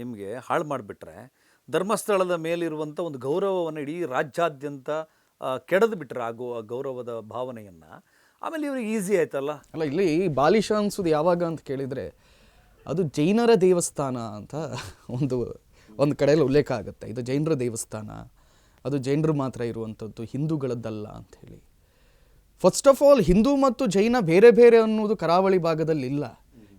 ನಿಮಗೆ ಹಾಳು ಮಾಡಿಬಿಟ್ರೆ ಧರ್ಮಸ್ಥಳದ ಮೇಲಿರುವಂಥ ಒಂದು ಗೌರವವನ್ನು ಇಡೀ ರಾಜ್ಯಾದ್ಯಂತ ಕೆಡದು ಬಿಟ್ರೆ ಆಗೋ ಆ ಗೌರವದ ಭಾವನೆಯನ್ನು, ಆಮೇಲೆ ಇವ್ರಿಗೆ ಈಸಿ ಆಯ್ತಲ್ಲ? ಅಲ್ಲ, ಇಲ್ಲಿ ಬಾಲಿಶ ಅನ್ಸೋದು ಯಾವಾಗ ಅಂತ ಕೇಳಿದರೆ ಅದು ಜೈನರ ದೇವಸ್ಥಾನ ಅಂತ ಒಂದು ಒಂದು ಕಡೆಯಲ್ಲಿ ಉಲ್ಲೇಖ ಆಗುತ್ತೆ. ಇದು ಜೈನರ ದೇವಸ್ಥಾನ, ಅದು ಜೈನರು ಮಾತ್ರ ಇರುವಂಥದ್ದು ಹಿಂದೂಗಳದ್ದಲ್ಲ ಹೇಳಿ. ಫಸ್ಟ್ ಆಫ್ ಆಲ್ ಹಿಂದೂ ಮತ್ತು ಜೈನ ಬೇರೆ ಬೇರೆ ಅನ್ನೋದು ಕರಾವಳಿ ಭಾಗದಲ್ಲಿ ಇಲ್ಲ.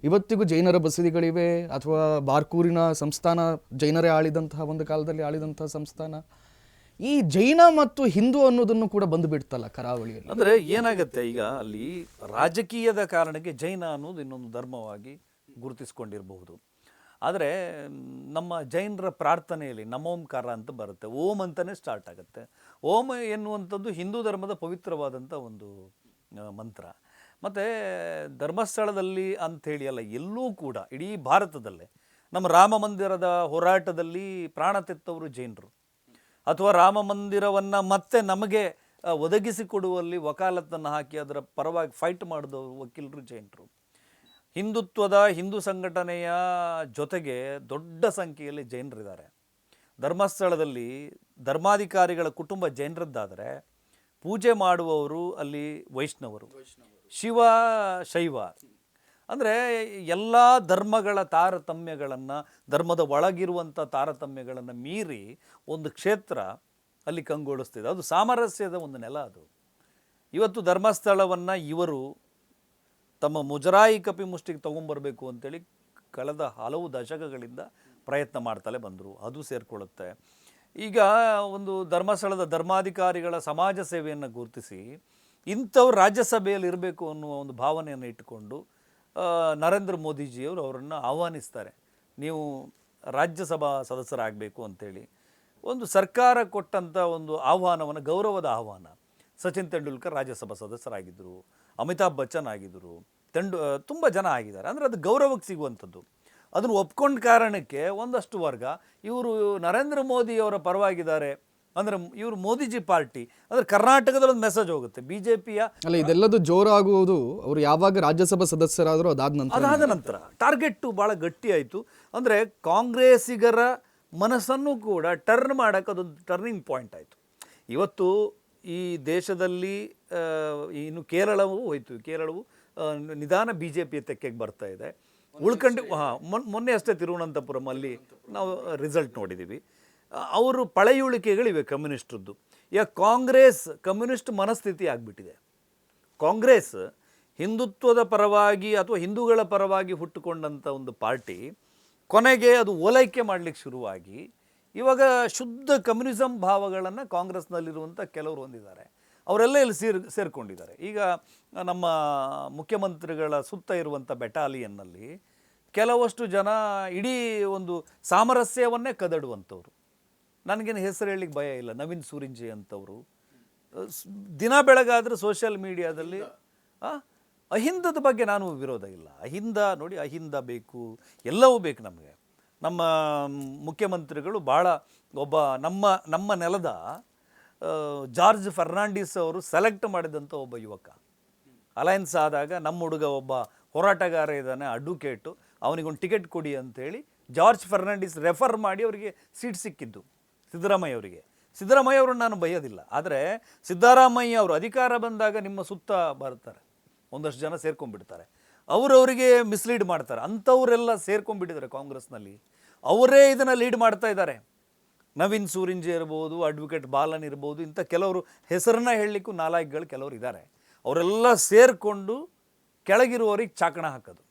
ಇವತ್ತಿಗೂ ಜೈನರ ಬಸದಿಗಳಿವೆ ಅಥವಾ ಬಾರ್ಕೂರಿನ ಸಂಸ್ಥಾನ, ಜೈನರೇ ಆಳಿದಂತಹ ಒಂದು ಕಾಲದಲ್ಲಿ ಆಳಿದಂತಹ ಸಂಸ್ಥಾನ. ಈ ಜೈನ ಮತ್ತು ಹಿಂದೂ ಅನ್ನೋದನ್ನು ಕೂಡ ಬಂದು ಬಿಡ್ತಲ್ಲ ಕರಾವಳಿಯಲ್ಲಿ. ಅಂದರೆ ಏನಾಗುತ್ತೆ ಈಗ ಅಲ್ಲಿ ರಾಜಕೀಯದ ಕಾರಣಕ್ಕೆ ಜೈನ ಅನ್ನೋದು ಇನ್ನೊಂದು ಧರ್ಮವಾಗಿ ಗುರುತಿಸ್ಕೊಂಡಿರಬಹುದು. ಆದರೆ ನಮ್ಮ ಜೈನರ ಪ್ರಾರ್ಥನೆಯಲ್ಲಿ ನಮೋಂಕಾರ ಅಂತ ಬರುತ್ತೆ. ಓಂ ಅಂತಲೇ ಸ್ಟಾರ್ಟ್ ಆಗುತ್ತೆ. ಓಂ ಎನ್ನುವಂಥದ್ದು ಹಿಂದೂ ಧರ್ಮದ ಪವಿತ್ರವಾದಂಥ ಒಂದು ಮಂತ್ರ. ಮತ್ತು ಧರ್ಮಸ್ಥಳದಲ್ಲಿ ಅಂಥೇಳಿ ಅಲ್ಲ, ಎಲ್ಲೂ ಕೂಡ, ಇಡೀ ಭಾರತದಲ್ಲೇ, ನಮ್ಮ ರಾಮ ಮಂದಿರದ ಹೋರಾಟದಲ್ಲಿ ಪ್ರಾಣ ತೆತ್ತವರು ಜೈನರು. ಅಥವಾ ರಾಮ ಮಂದಿರವನ್ನು ಮತ್ತೆ ನಮಗೆ ಒದಗಿಸಿಕೊಡುವಲ್ಲಿ ವಕಾಲತ್ತನ್ನು ಹಾಕಿ ಅದರ ಪರವಾಗಿ ಫೈಟ್ ಮಾಡಿದವರು ವಕೀಲರು ಜೈನರು. ಹಿಂದುತ್ವದ ಹಿಂದೂ ಸಂಘಟನೆಯ ಜೊತೆಗೆ ದೊಡ್ಡ ಸಂಖ್ಯೆಯಲ್ಲಿ ಜೈನರಿದ್ದಾರೆ. ಧರ್ಮಸ್ಥಳದಲ್ಲಿ ಧರ್ಮಾಧಿಕಾರಿಗಳ ಕುಟುಂಬ ಜೈನರದ್ದಾದರೆ, ಪೂಜೆ ಮಾಡುವವರು ಅಲ್ಲಿ ವೈಷ್ಣವರು. ಶಿವ ಶೈವ. ಅಂದರೆ ಎಲ್ಲ ಧರ್ಮಗಳ ತಾರತಮ್ಯಗಳನ್ನು, ಧರ್ಮದ ಒಳಗಿರುವಂಥ ತಾರತಮ್ಯಗಳನ್ನು ಮೀರಿ ಒಂದು ಕ್ಷೇತ್ರ ಅಲ್ಲಿ ಕಂಗೊಳಿಸ್ತಿದೆ. ಅದು ಸಾಮರಸ್ಯದ ಒಂದು ನೆಲ ಅದು. ಇವತ್ತು ಧರ್ಮಸ್ಥಳವನ್ನು ಇವರು ತಮ್ಮ ಮುಜರಾಯಿ ಕಪಿ ಮುಷ್ಟಿಗೆ ತೊಗೊಂಬರಬೇಕು ಅಂತೇಳಿ ಕಳೆದ ಹಲವು ದಶಕಗಳಿಂದ ಪ್ರಯತ್ನ ಮಾಡ್ತಲೇ ಬಂದರು. ಅದು ಸೇರಿಕೊಳ್ಳುತ್ತೆ. ಈಗ ಒಂದು ಧರ್ಮಸ್ಥಳದ ಧರ್ಮಾಧಿಕಾರಿಗಳ ಸಮಾಜ ಸೇವೆಯನ್ನು ಗುರುತಿಸಿ ಇಂಥವ್ರು ರಾಜ್ಯಸಭೆಯಲ್ಲಿ ಇರಬೇಕು ಅನ್ನುವ ಒಂದು ಭಾವನೆಯನ್ನು ಇಟ್ಟುಕೊಂಡು ನರೇಂದ್ರ ಮೋದಿಜಿಯವರು ಅವರನ್ನು ಆಹ್ವಾನಿಸ್ತಾರೆ. ನೀವು ರಾಜ್ಯಸಭಾ ಸದಸ್ಯರಾಗಬೇಕು ಅಂಥೇಳಿ ಒಂದು ಸರ್ಕಾರ ಕೊಟ್ಟಂಥ ಒಂದು ಆಹ್ವಾನವನ್ನು, ಗೌರವದ ಆಹ್ವಾನ. ಸಚಿನ್ ತೆಂಡೂಲ್ಕರ್ ರಾಜ್ಯಸಭಾ ಸದಸ್ಯರಾಗಿದ್ದರು, ಅಮಿತಾಬ್ ಬಚ್ಚನ್ ಆಗಿದ್ದರು, ತೆಂಡು ತುಂಬ ಜನ ಆಗಿದ್ದಾರೆ. ಅಂದರೆ ಅದು ಗೌರವಕ್ಕೆ ಸಿಗುವಂಥದ್ದು. ಅದನ್ನು ಒಪ್ಕೊಂಡ ಕಾರಣಕ್ಕೆ ಒಂದಷ್ಟು ವರ್ಗ ಇವರು ನರೇಂದ್ರ ಮೋದಿಯವರ ಪರವಾಗಿದ್ದಾರೆ. ಅಂದರೆ ಇವರು ಮೋದಿಜಿ ಪಾರ್ಟಿ. ಅಂದ್ರೆ ಕರ್ನಾಟಕದಲ್ಲಿ ಒಂದು ಮೆಸೇಜ್ ಹೋಗುತ್ತೆ. ಬಿ ಜೆ ಪಿಯ ಅಲ್ಲ ಇದೆಲ್ಲದು ಜೋರಾಗುವುದು ಅವರು ಯಾವಾಗ ರಾಜ್ಯಸಭಾ ಸದಸ್ಯರಾದರೂ ಅದಾದ ನಂತರ. ಅದಾದ ನಂತರ. ಟಾರ್ಗೆಟ್ಟು ಭಾಳ ಗಟ್ಟಿ ಆಯಿತು. ಅಂದರೆ ಕಾಂಗ್ರೆಸ್ಸಿಗರ ಮನಸ್ಸನ್ನು ಕೂಡ ಟರ್ನ್ ಮಾಡಕ್ಕೆ ಅದೊಂದು ಟರ್ನಿಂಗ್ ಪಾಯಿಂಟ್ ಆಯಿತು. ಇವತ್ತು ಈ ದೇಶದಲ್ಲಿ ಇನ್ನು ಕೇರಳವೂ ಹೋಯಿತು. ಕೇರಳವು ನಿಧಾನ ಬಿ ಜೆ ಪಿ ತೆಕ್ಕೆಗೆ ಬರ್ತಾ ಇದೆ. ಉಳ್ಕಂಡು ಹಾಂ ಮೊನ್ನೆ ಅಷ್ಟೇ ತಿರುವನಂತಪುರಮಲ್ಲಿ ನಾವು ರಿಸಲ್ಟ್ ನೋಡಿದ್ದೀವಿ ಅವರು ಪಳೆಯುಳಿಕೆಗಳಿವೆ ಕಮ್ಯುನಿಸ್ಟ್ರದ್ದು. ಈಗ ಕಾಂಗ್ರೆಸ್ ಕಮ್ಯುನಿಸ್ಟ್ ಮನಸ್ಥಿತಿ ಆಗಿಬಿಟ್ಟಿದೆ. ಕಾಂಗ್ರೆಸ್ ಹಿಂದುತ್ವದ ಪರವಾಗಿ ಅಥವಾ ಹಿಂದೂಗಳ ಪರವಾಗಿ ಹುಟ್ಟುಕೊಂಡಂಥ ಒಂದು ಪಾರ್ಟಿ ಕೊನೆಗೆ ಅದು ಓಲೈಕೆ ಮಾಡಲಿಕ್ಕೆ ಶುರುವಾಗಿ ಇವಾಗ ಶುದ್ಧ ಕಮ್ಯುನಿಸಮ್ ಭಾವಗಳನ್ನು ಕಾಂಗ್ರೆಸ್ನಲ್ಲಿರುವಂಥ ಕೆಲವರು ಹೊಂದಿದ್ದಾರೆ. ಅವರೆಲ್ಲ ಇಲ್ಲಿ ಸೇರ್, ಸೇರಿಕೊಂಡಿದ್ದಾರೆ. ಈಗ ನಮ್ಮ ಮುಖ್ಯಮಂತ್ರಿಗಳ ಸುತ್ತ ಇರುವಂಥ ಬೆಟಾಲಿಯನ್ನಲ್ಲಿ ಕೆಲವಷ್ಟು ಜನ ಇಡೀ ಒಂದು ಸಾಮರಸ್ಯವನ್ನೇ ಕದಡುವಂಥವ್ರು. ನನಗೇನು ಹೆಸರು ಹೇಳಲಿಕ್ಕೆ ಭಯ ಇಲ್ಲ. ನವೀನ್ ಸೂರಿಂಜಿ ಅಂತವರು. ದಿನ ಬೆಳಗಾದ್ರೆ ಸೋಷಿಯಲ್ ಮೀಡಿಯಾದಲ್ಲಿ ಅಹಿಂದದ ಬಗ್ಗೆ ನಾನು ವಿರೋಧ ಇಲ್ಲ. ಅಹಿಂದ ನೋಡಿ ಅಹಿಂದ ಬೇಕು, ಎಲ್ಲವೂ ಬೇಕು ನಮಗೆ. ನಮ್ಮ ಮುಖ್ಯಮಂತ್ರಿಗಳು ಭಾಳ ಒಬ್ಬ ನಮ್ಮ ನಮ್ಮ ನೆಲದ ಜಾರ್ಜ್ ಫರ್ನಾಂಡಿಸ್ ಅವರು ಸೆಲೆಕ್ಟ್ ಮಾಡಿದಂಥ ಒಬ್ಬ ಯುವಕ. ಅಲಯನ್ಸ್ ಆದಾಗ ನಮ್ಮ ಹುಡುಗ ಒಬ್ಬ ಹೋರಾಟಗಾರ ಇದ್ದಾನೆ ಅಡ್ವೊಕೇಟು ಅವನಿಗೊಂದು ಟಿಕೆಟ್ ಕೊಡಿ ಅಂತೇಳಿ ಜಾರ್ಜ್ ಫರ್ನಾಂಡಿಸ್ ರೆಫರ್ ಮಾಡಿ ಅವರಿಗೆ ಸೀಟ್ ಸಿಕ್ಕಿದ್ದು. ಸಿದ್ದರಾಮಯ್ಯ ಅವರಿಗೆ. ಸಿದ್ದರಾಮಯ್ಯ ಅವರನ್ನು ನಾನು ಬಯ್ಯೋದಿಲ್ಲ. ಆದರೆ ಸಿದ್ದರಾಮಯ್ಯ ಅವರು ಅಧಿಕಾರ ಬಂದಾಗ ನಿಮ್ಮ ಸುತ್ತ ಬರ್ತಾರೆ. ಒಂದಷ್ಟು ಜನ ಸೇರ್ಕೊಂಡ್ಬಿಡ್ತಾರೆ. ಅವರು ಅವರಿಗೆ ಮಿಸ್ಲೀಡ್ ಮಾಡ್ತಾರೆ. ಅಂಥವರೆಲ್ಲ ಸೇರ್ಕೊಂಡ್ಬಿಟ್ಟಿದ್ದಾರೆ ಕಾಂಗ್ರೆಸ್ನಲ್ಲಿ. ಅವರೇ ಇದನ್ನು ಲೀಡ್ ಮಾಡ್ತಾ ಇದ್ದಾರೆ. ನವೀನ್ ಸೂರಿಂಜೆ ಇರ್ಬೋದು ಅಡ್ವೊಕೇಟ್ ಬಾಲನ್ ಇರ್ಬೋದು, ಇಂಥ ಕೆಲವರು ಹೆಸರನ್ನ ಹೇಳಲಿಕ್ಕೂ ನಾಲಾಯಕ್ಗಳು ಕೆಲವರು ಇದ್ದಾರೆ. ಅವರೆಲ್ಲ ಸೇರಿಕೊಂಡು ಕೆಳಗಿರುವವರಿಗೆ ಚಾಕಣ ಹಾಕೋದು.